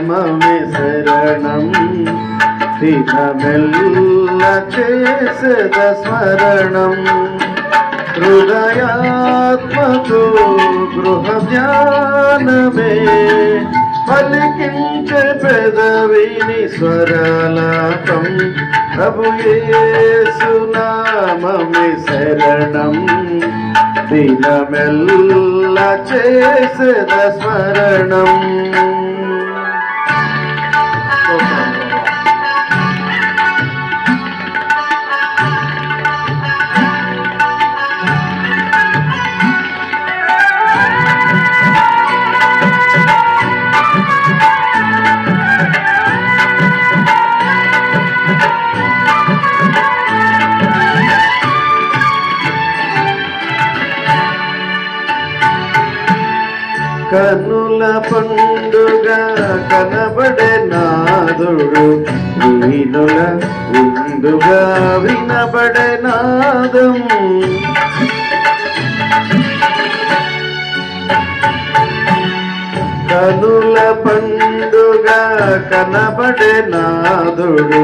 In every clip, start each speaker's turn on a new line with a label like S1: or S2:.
S1: నామమే శరణం. దినమెల్ల చేసద స్మరణం. హృదయాత్మతో గృహ ధ్యానమే పలికించే పెదవిని స్వరాలాపం. ప్రభుయేసునామమి శరణం. దినమెల్ల చేసద స్మరణం. కనుల పండుగ కనబడే నాదుడు. వీనుల విందుగా వినబడే నాదం. కనుల పండుగ కనబడే నాదుడు.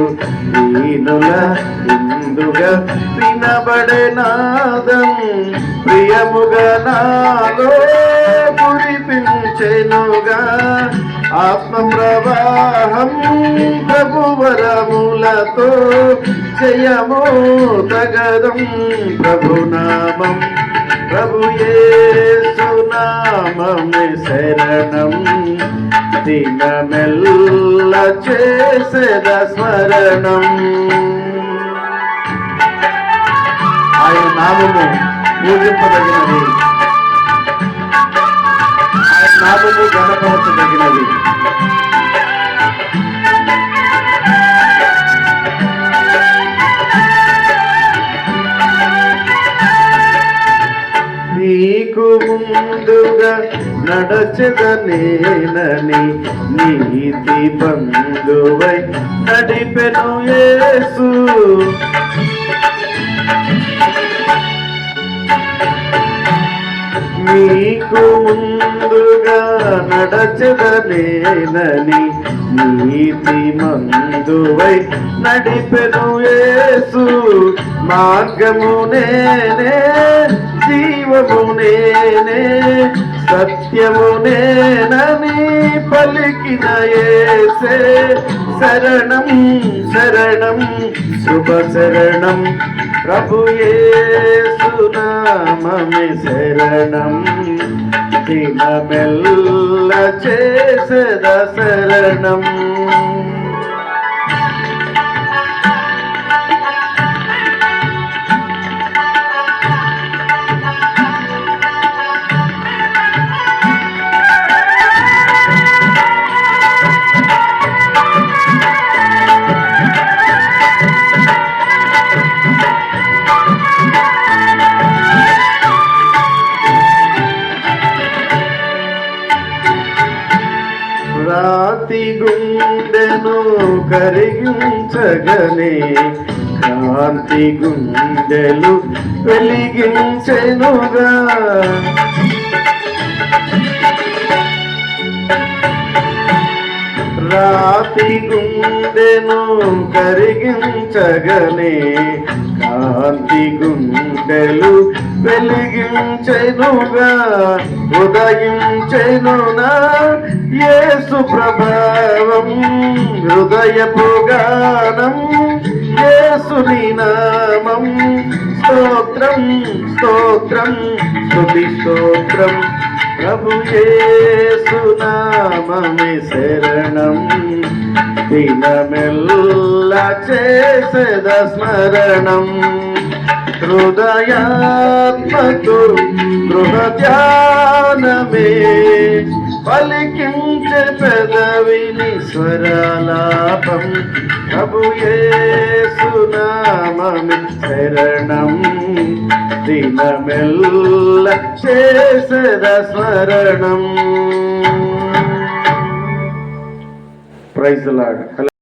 S1: వీనుల విందుగా వినబడే నాదం. ప్రియముగా నాలో ఆత్మ ప్రవాహం ప్రభువరములతో జయమో తగదం ప్రభునామం ప్రభు యేసునామమే శరణం. దినమెల్ల చేసేద స్మరణం. ఆయన నామము పూజింపదగినది నాలుగు గణపరచదగినవి నీకు ముందుగా నడచదనేనని నీతి బంధువై నడిపెను యేసు. నీకు ముందుగా నడచదలేనని నీతి మందువై నడిపెను యేసు. మార్గము నేనే జీవము నేనే సత్యము నేనని పలికిన ఏసే శరణం శరణం శుభ శరణం ప్రభు యేసునామమే శరణం. దినమెల్ల చేసద శరణం. రాతి గుండెను కరిగించగనే. కాంతి గుండెలు వెలిగించెనుగా. రాతి గుండెను కరిగించగనే. కాంతి గుండెలు వెలిగించెనుగా. ఉదయించెను నా యేసు ప్రభావం హృదయపు గానం యేసుని నామం. స్తోత్రం స్తోత్రం స్తుతి స్తోత్రం. ప్రభు యేసు యేసునామమే శరణం. దినమెల్ల చేసేద స్మరణం. హృదయాత్మకు గృహ ధ్యానమే. పలికించే పెదవిని స్వరాలాపం ప్రభు సునామమి శరణం దినమెల్ల చేసద స్మరణం. Praise lord